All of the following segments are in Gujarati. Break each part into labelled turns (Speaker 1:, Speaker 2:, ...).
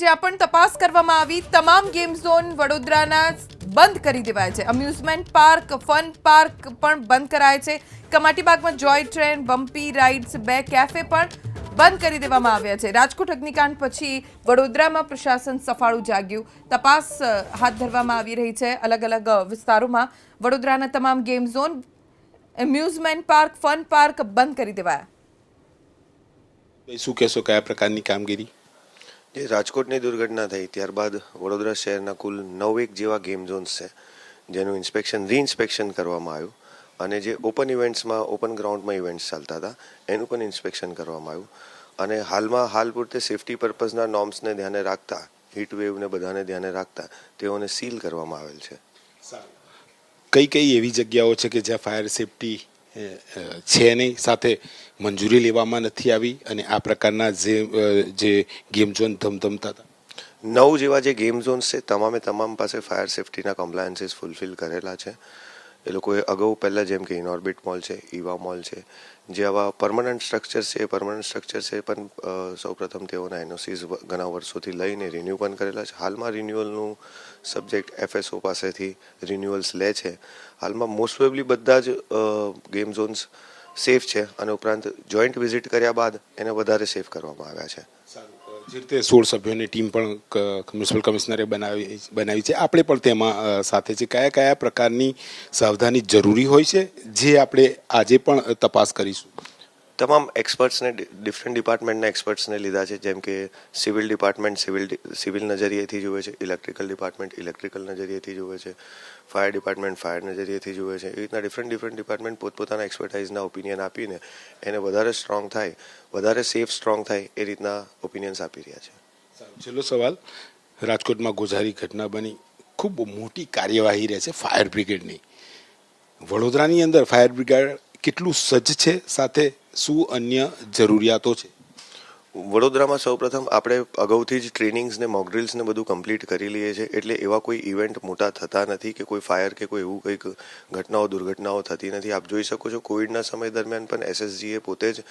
Speaker 1: જ્યાં પણ તપાસ કરવામાં આવી, તમામ ગેમ ઝોન વડોદરાના બંધ કરી દેવાય છે. અમ્યુઝમેન્ટ પાર્ક ફન પાર્ક પણ બંધ કરાય છે. કમાટીબાગમાં જોય ટ્રેન બમ્પી રાઇડ્સ બે કેફે પણ બંધ કરી દેવામાં આવ્યા છે. રાજકોટ અગ્નિકાંડ પછી વડોદરામાં પ્રશાસન સફાળું જાગ્યું. તપાસ હાથ ધરવામાં આવી રહી છે. અલગ અલગ વિસ્તારોમાં વડોદરાના તમામ game zone amusement park fun park બંધ કરી દેવાયા.
Speaker 2: શું કહેશો? કયા પ્રકારની કામગીરી?
Speaker 3: જે રાજકોટની દુર્ઘટના થઈ, ત્યારબાદ વડોદરા શહેરના કુલ નવેક જેવા ગેમ ઝોન્સ છે, જેનું ઇન્સ્પેક્શન રીઇન્સ્પેક્શન કરવામાં આવ્યું. અને જે ઓપન ઇવેન્ટ્સમાં ઓપન ગ્રાઉન્ડમાં ઇવેન્ટ્સ ચાલતા હતા, એનું પણ ઇન્સ્પેક્શન કરવામાં આવ્યું. અને હાલમાં, હાલ પૂરતે સેફટી પર્પઝના નોર્મ્સને ધ્યાને રાખતા હીટ વેવને બધાને ધ્યાને રાખતા, તેઓને સીલ કરવામાં આવેલ છે.
Speaker 2: કઈ કઈ એવી જગ્યાઓ છે કે જ્યાં ફાયર સેફટી છે નહીં, સાથે મંજૂરી લેવામાં નથી આવી અને આ પ્રકારના જે જે ગેમ ઝોન ધમધમતા હતા.
Speaker 3: નવ જેવા જે ગેમ ઝોન્સ છે, તમામે તમામ પાસે ફાયર સેફટીના કમ્પ્લાયન્સીસ ફૂલફિલ કરેલા છે. એ લોકોએ અગાઉ પહેલાં જેમ કે ઇનઓર્બિટ મોલ છે, ઈવા મોલ છે, જે આવા પરમનન્ટ સ્ટ્રક્ચર છે, એ પરમનન્ટ સ્ટ્રક્ચર છે, પણ સૌપ્રથમ તેઓના એનઓસીસ ઘણા વર્ષોથી લઈને રિન્યૂ પણ કરેલા છે. હાલમાં રિન્યુઅલનું સબ્જેક્ટ એફએસઓ પાસેથી રિન્યુઅલ્સ લે છે. હાલમાં મોસ્ટ પ્રોબેબલી બધા જ ગેમ ઝોન્સ સેફ છે અને ઉપરાંત જોઈન્ટ વિઝિટ કર્યા બાદ એને વધારે સેફ કરવામાં આવ્યા છે.
Speaker 2: જે રીતે સોળ સભ્યોની ટીમ પણ મ્યુનિસિપલ કમિશનરે બનાવી બનાવી છે. આપણે પણ તેમાં સાથે છે. કયા કયા પ્રકારની સાવધાની જરૂરી હોય છે, જે આપણે આજે પણ તપાસ કરીશું?
Speaker 3: તમામ એક્સપર્ટ્સને ડિફરન્ટ ડિપાર્ટમેન્ટના એક્સપર્ટ્સને લીધા છે. જેમ કે સિવિલ ડિપાર્ટમેન્ટ સિવિલ સિવિલ નજરિયેથી જુએ છે ઇલેક્ટ્રિકલ ડિપાર્ટમેન્ટ ઇલેક્ટ્રિકલ નજરિયેથી જુએ છે ફાયર ડિપાર્ટમેન્ટ ફાયર નજરિયેથી જુએ છે. એ રીતના ડિફરન્ટ ડિફરન્ટ ડિપાર્ટમેન્ટ પોતપોતાના એક્સપર્ટાઇઝના ઓપિનિયન આપીને એને વધારે સ્ટ્રોંગ થાય, વધારે સેફ સ્ટ્રોંગ થાય એ રીતના ઓપિનિયન્સ આપી રહ્યા છે.
Speaker 2: છેલ્લો સવાલ. રાજકોટમાં ગોઝારી ઘટના બની. ખૂબ મોટી કાર્યવાહી રહે છે ફાયર બ્રિગેડની વડોદરાની અંદર ફાયર બ્રિગેડ કેટલું સજ્જ છે? સાથે શું અન્ય જરૂરિયાતો છે?
Speaker 3: વડોદરામાં સૌપ્રથમ આપણે અગાઉથી જ ટ્રેનિંગ્સ ને મોકડ્રિલ્સ ને બધું કમ્પ્લીટ કરી લઈએ છીએ. એટલે એવા કોઈ ઇવેન્ટ મોટા થતા નથી કે કોઈ ફાયર કે કોઈ એવું કંઈક ઘટનાઓ, દુર્ઘટનાઓ થતી નથી. આપ જોઈ શકો છો કોવિડના સમય દરમિયાન પણ એસએસજીએ પોતે જ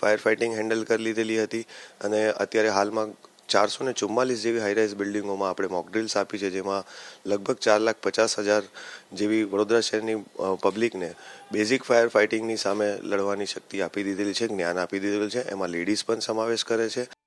Speaker 3: ફાયર ફાઇટિંગ હેન્ડલ કરી લીધેલી હતી. અને અત્યારે હાલમાં ચારસો ને ચુમ્માલીસ જેવી હાઈરાઇઝ બિલ્ડિંગોમાં આપણે મોકડ્રિલ્સ આપી છે, જેમાં લગભગ ચાર લાખ પચાસ હજાર જેવી વડોદરા શહેરની પબ્લિકને બેઝિક ફાયર ફાઇટિંગની સામે લડવાની શક્તિ આપી દીધેલી છે, જ્ઞાન આપી દીધેલું છે. એમાં લેડીઝ પણ સમાવેશ કરે છે.